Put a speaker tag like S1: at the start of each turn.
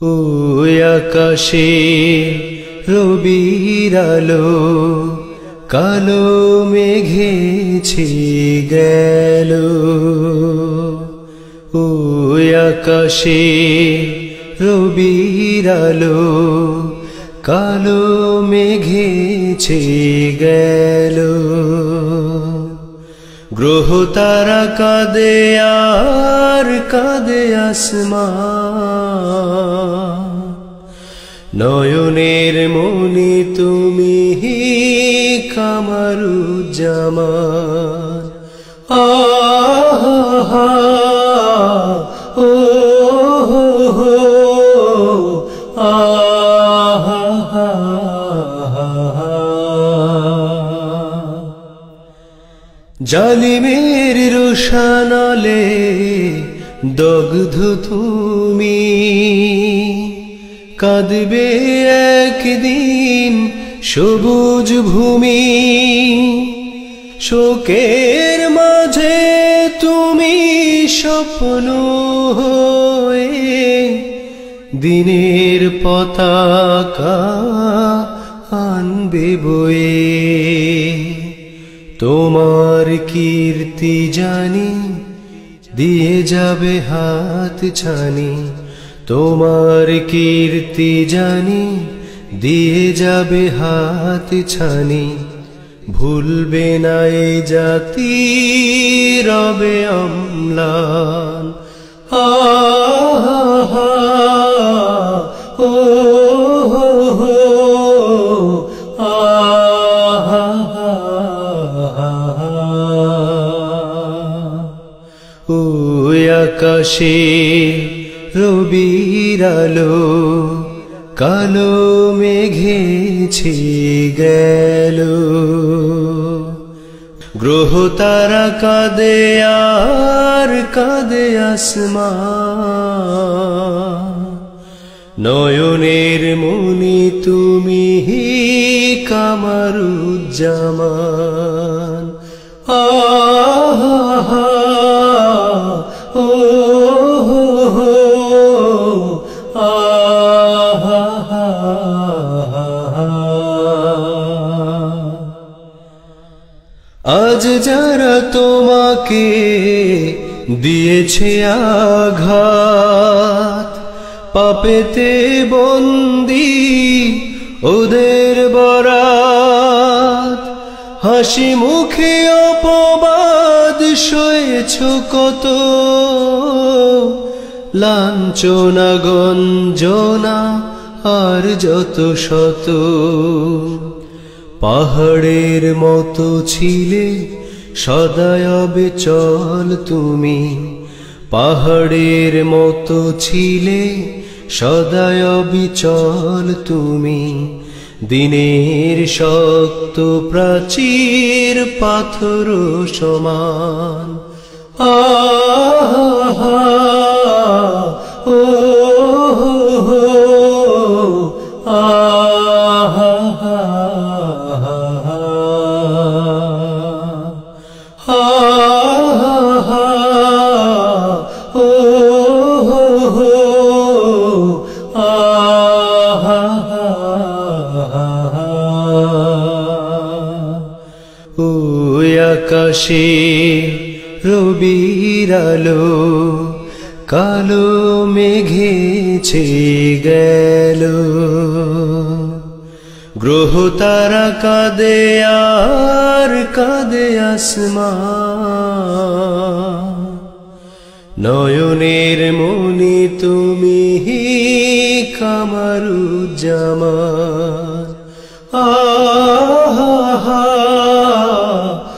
S1: ও আকাশে রবির কালো মেঘেছে গেল। ও আকাশে রবির কালো মেঘেছে গেল। গ্রহ তারা কাঁদে আর কাঁদে আসমা নয়নের মনি তুমি কামারু জামান আহা ও জালিমের রোশানলে দগ্ধ তুমি। কাঁদবে একদিন সবুজ ভূমি। শোকের মাঝে তুমি স্বপ্ন হয়ে দিনের পতাকা আনবে বয়ে। তোমার কীর্তি জানি, দিয়ে যাবে হাত ছানি। তোমার কীর্তি জানি, দিয়ে যাবে হাত ছানি। ভুলবে না এই জাতি রবে অম্লান আহা, ও আকাশে রবির আলো কালো মেঘেছে গেল। গ্রহ তারা কাঁদে আর কাঁদে আসমা নয়নের মনি তুমি কামারুজ্জামান। আহা যারা তোমাকে দিয়েছে আঘাত, পাপেতে বন্দি ওদের বরাত। হাসি মুখে অপবাদ সয়েছ কত, লাঞ্ছনা গঞ্জনা আর যত শত। পাহাড়ের মতো ছিলে সদায়বে চল তুমি। পাহাড়ের মতো ছিলে সদায়বে চল তুমি। দিনের শক্ত প্রাচীর পাথর সমান। আহা, ও ও আকাশে রবির আলো, কালো মেঘেছে গেল। গ্রহ তারা কাঁদে, আর কাঁদে আসমা নয়নের মনি তুমি কামারু ah, ah, ah. ah.